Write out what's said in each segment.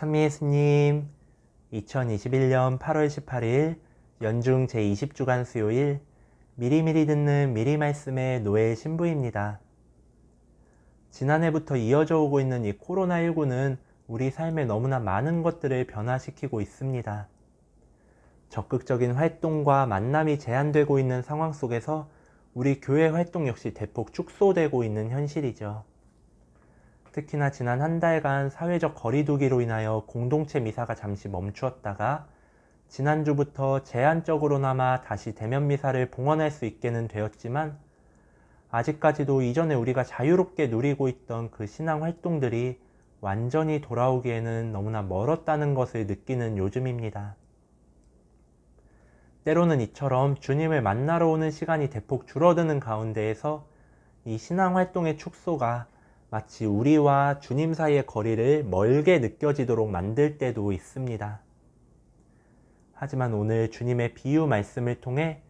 찬미 예수님, 2021년 8월 18일 연중 제20주간 수요일 미리미리 듣는 미리 말씀의 노예 신부입니다. 지난해부터 이어져 오고 있는 이 코로나19는 우리 삶에 너무나 많은 것들을 변화시키고 있습니다. 적극적인 활동과 만남이 제한되고 있는 상황 속에서 우리 교회 활동 역시 대폭 축소되고 있는 현실이죠. 특히나 지난 한 달간 사회적 거리두기로 인하여 공동체 미사가 잠시 멈추었다가 지난주부터 제한적으로나마 다시 대면 미사를 봉헌할 수 있게는 되었지만 아직까지도 이전에 우리가 자유롭게 누리고 있던 그 신앙 활동들이 완전히 돌아오기에는 너무나 멀었다는 것을 느끼는 요즘입니다. 때로는 이처럼 주님을 만나러 오는 시간이 대폭 줄어드는 가운데에서 이 신앙 활동의 축소가 마치 우리와 주님 사이의 거리를 멀게 느껴지도록 만들 때도 있습니다. 하지만 오늘 주님의 비유 말씀을 통해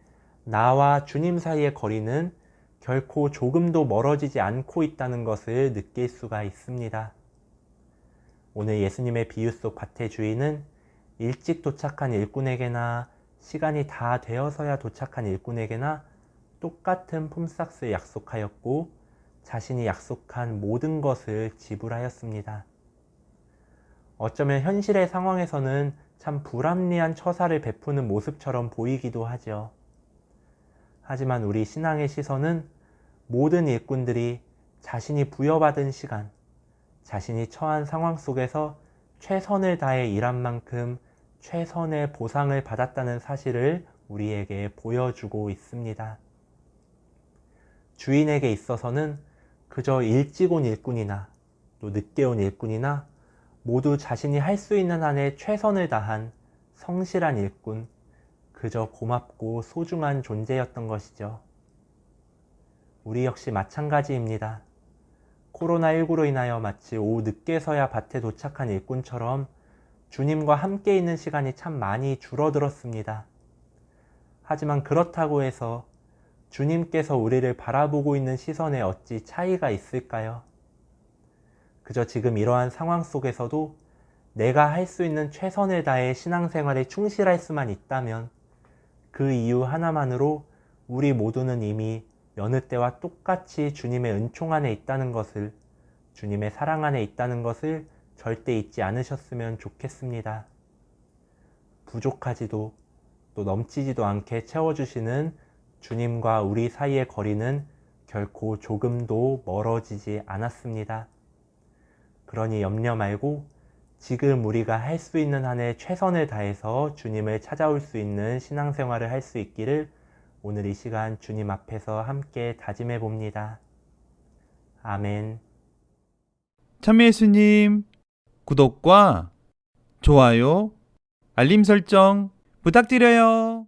나와 주님 사이의 거리는 결코 조금도 멀어지지 않고 있다는 것을 느낄 수가 있습니다. 오늘 예수님의 비유 속 밭의 주인은 일찍 도착한 일꾼에게나 시간이 다 되어서야 도착한 일꾼에게나 똑같은 품삯을 약속하였고 자신이 약속한 모든 것을 지불하였습니다. 어쩌면 현실의 상황에서는 참 불합리한 처사를 베푸는 모습처럼 보이기도 하죠. 하지만 우리 신앙의 시선은 모든 일꾼들이 자신이 부여받은 시간, 자신이 처한 상황 속에서 최선을 다해 일한 만큼 최선의 보상을 받았다는 사실을 우리에게 보여주고 있습니다. 주인에게 있어서는 그저 일찍 온 일꾼이나 또 늦게 온 일꾼이나 모두 자신이 할 수 있는 한에 최선을 다한 성실한 일꾼, 그저 고맙고 소중한 존재였던 것이죠. 우리 역시 마찬가지입니다. 코로나19로 인하여 마치 오후 늦게서야 밭에 도착한 일꾼처럼 주님과 함께 있는 시간이 참 많이 줄어들었습니다. 하지만 그렇다고 해서 주님께서 우리를 바라보고 있는 시선에 어찌 차이가 있을까요? 그저 지금 이러한 상황 속에서도 내가 할 수 있는 최선을 다해 신앙생활에 충실할 수만 있다면 그 이유 하나만으로 우리 모두는 이미 여느 때와 똑같이 주님의 은총 안에 있다는 것을, 주님의 사랑 안에 있다는 것을 절대 잊지 않으셨으면 좋겠습니다. 부족하지도 또 넘치지도 않게 채워주시는 주님과 우리 사이의 거리는 결코 조금도 멀어지지 않았습니다. 그러니 염려 말고 지금 우리가 할 수 있는 한에 최선을 다해서 주님을 찾아올 수 있는 신앙생활을 할 수 있기를 오늘 이 시간 주님 앞에서 함께 다짐해 봅니다. 아멘. 참여 예수님 구독과 좋아요, 알림 설정 부탁드려요.